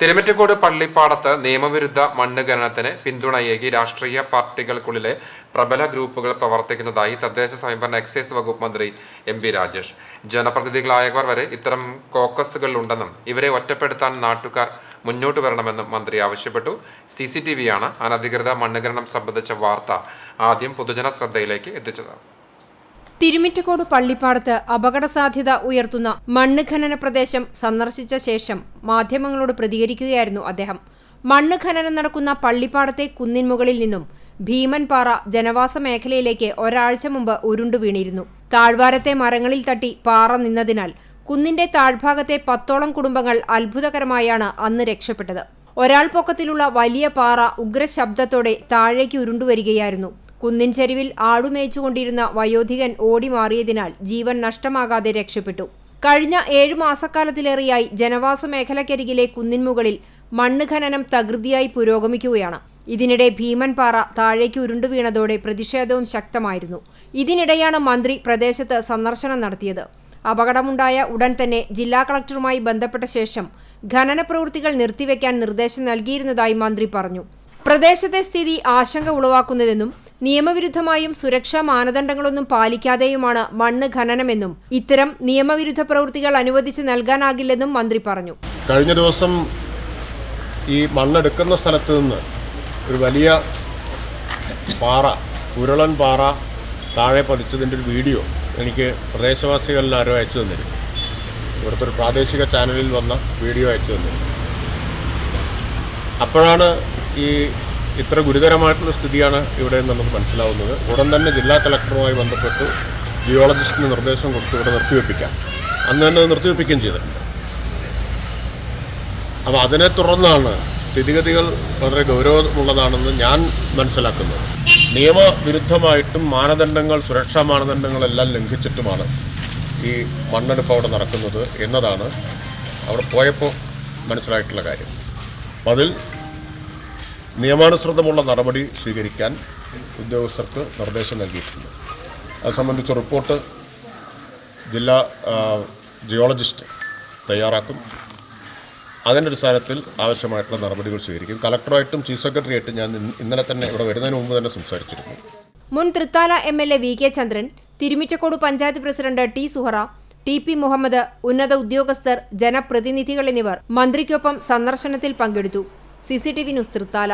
തിരുമറ്റക്കോട് പള്ളിപ്പാടത്ത് നിയമവിരുദ്ധ മണ്ണ് ഖനനത്തിന് പിന്തുണയേകി രാഷ്ട്രീയ പാർട്ടികൾക്കുള്ളിലെ പ്രബല ഗ്രൂപ്പുകൾ പ്രവർത്തിക്കുന്നതായി തദ്ദേശ സ്വയംഭരണ എക്സൈസ് വകുപ്പ് മന്ത്രി എം പി രാജേഷ്. ജനപ്രതിനിധികളായവർ വരെ ഇത്തരം കോക്കസുകൾ ഉണ്ടെന്നും ഇവരെ ഒറ്റപ്പെടുത്താൻ നാട്ടുകാർ മുന്നോട്ട് വരണമെന്നും മന്ത്രി ആവശ്യപ്പെട്ടു. സി സി ടി വിയാണ് അനധികൃത മണ്ണ് ഖനനം സംബന്ധിച്ച വാർത്ത ആദ്യം പൊതുജന ശ്രദ്ധയിലേക്ക് എത്തിച്ചത്. തിരുമിറ്റക്കോട് പള്ളിപ്പാടത്ത് അപകട സാധ്യത ഉയർത്തുന്ന മണ്ണ് ഖനന പ്രദേശം സന്ദർശിച്ച ശേഷം മാധ്യമങ്ങളോട് പ്രതികരിക്കുകയായിരുന്നു അദ്ദേഹം. മണ്ണ് ഖനനം നടക്കുന്ന പള്ളിപ്പാടത്തെ കുന്നിൻമുകളിൽ നിന്നും ഭീമൻപാറ ജനവാസ മേഖലയിലേക്ക് ഒരാഴ്ച മുമ്പ് ഉരുണ്ടു വീണിരുന്നു. താഴ്വാരത്തെ മരങ്ങളിൽ തട്ടി പാറ നിന്നതിനാൽ കുന്നിന്റെ താഴ്ഭാഗത്തെ പത്തോളം കുടുംബങ്ങൾ അത്ഭുതകരമായാണ് അന്ന് രക്ഷപ്പെട്ടത്. ഒരാൾ പൊക്കത്തിലുള്ള വലിയ പാറ ഉഗ്രശബ്ദത്തോടെ താഴേക്ക് ഉരുണ്ടുവരികയായിരുന്നു. കുന്നിൻ ചെരുവിൽ ആടുമേച്ചുകൊണ്ടിരുന്ന വയോധികൻ ഓടിമാറിയതിനാൽ ജീവൻ നഷ്ടമാകാതെ രക്ഷപ്പെട്ടു. കഴിഞ്ഞ ഏഴു മാസക്കാലത്തിലേറെയായി ജനവാസ മേഖലക്കരികിലെ കുന്നിൻ മുകളിൽ മണ്ണ് ഖനനം തകൃതിയായി പുരോഗമിക്കുകയാണ്. ഇതിനിടെ ഭീമൻപാറ താഴേക്ക് ഉരുണ്ടു വീണതോടെ പ്രതിഷേധവും ശക്തമായിരുന്നു. ഇതിനിടെയാണ് മന്ത്രി പ്രദേശത്ത് സന്ദർശനം നടത്തിയത്. അപകടമുണ്ടായ ഉടൻ തന്നെ ജില്ലാ കളക്ടറുമായി ബന്ധപ്പെട്ട ശേഷം ഖനന പ്രവൃത്തികൾ നിർത്തിവെക്കാൻ നിർദ്ദേശം നൽകിയിരുന്നതായി മന്ത്രി പറഞ്ഞു. പ്രദേശത്തെ സ്ഥിതി ആശങ്ക ഉളവാക്കുന്നതെന്നും നിയമവിരുദ്ധമായും സുരക്ഷാ മാനദണ്ഡങ്ങളൊന്നും പാലിക്കാതെയുമാണ് മണ്ണ് ഖനനമെന്നും ഇത്തരം നിയമവിരുദ്ധ പ്രവൃത്തികൾ അനുവദിച്ച് നൽകാനാകില്ലെന്നും മന്ത്രി പറഞ്ഞു. കഴിഞ്ഞ ദിവസം ഈ മണ്ണെടുക്കുന്ന സ്ഥലത്ത് നിന്ന് ഒരു വലിയ പാറ ഉരുളൻ പാറ താഴെ പതിച്ചതിന്റെ ഒരു വീഡിയോ എനിക്ക് പ്രദേശവാസികളിൽ ആരോ അയച്ചു തന്നിരുന്നു. ഇവിടുത്തെ ഒരു പ്രാദേശിക ചാനലിൽ വന്ന വീഡിയോ അയച്ചു തന്നിരുന്നു. അപ്പോഴാണ് ഈ ഇത്ര ഗുരുതരമായിട്ടുള്ള സ്ഥിതിയാണ് ഇവിടെ നമുക്ക് മനസ്സിലാവുന്നത്. ഉടൻ തന്നെ ജില്ലാ കളക്ടറുമായി ബന്ധപ്പെട്ട് ജിയോളജിസ്റ്റിന് നിർദ്ദേശം കൊടുത്ത് ഇവിടെ നിർത്തിവെപ്പിക്കാം. അന്ന് തന്നെ നിർത്തിവെപ്പിക്കുകയും ചെയ്തിട്ടുണ്ട്. അപ്പോൾ അതിനെ തുടർന്നാണ് സ്ഥിതിഗതികൾ വളരെ ഗൗരവമുള്ളതാണെന്ന് ഞാൻ മനസ്സിലാക്കുന്നത്. നിയമവിരുദ്ധമായിട്ടും മാനദണ്ഡങ്ങൾ സുരക്ഷാ മാനദണ്ഡങ്ങളെല്ലാം ലംഘിച്ചിട്ടുമാണ് ഈ മണ്ണെടുപ്പ് അവിടെ നടക്കുന്നത് എന്നതാണ് അവിടെ പോയപ്പോൾ മനസ്സിലായിട്ടുള്ള കാര്യം. അതിൽ നിയമാനുസൃതമുള്ള നടപടി സ്വീകരിക്കാൻ ഉദ്യോഗസ്ഥർക്ക് നിർദ്ദേശം നൽകിയിട്ടുണ്ട്. അത് സംബന്ധിച്ച റിപ്പോർട്ട് ജില്ലാ ജിയോളജിസ്റ്റ് തയ്യാറാക്കും. അതിന്റെ അടിസ്ഥാനത്തിൽ ആവശ്യമായിട്ടുള്ള നടപടികൾ സ്വീകരിക്കും. കളക്ടറായിട്ടും ചീഫ് സെക്രട്ടറിയായിട്ടും ഞാൻ ഇന്നലെ തന്നെ ഇവിടെ വരുന്നതിന് മുമ്പ് തന്നെ സംസാരിച്ചിരുന്നു. മുൻ Thrithala M L A V K Chandran Thirumittacode panchayat president T Suhara T P Muhammad ഉന്നത ഉദ്യോഗസ്ഥർ ജനപ്രതിനിധികൾ എന്നിവർ മന്ത്രിക്കൊപ്പം സന്ദർശനത്തിൽ പങ്കെടുത്തു. CCTV news Thrithala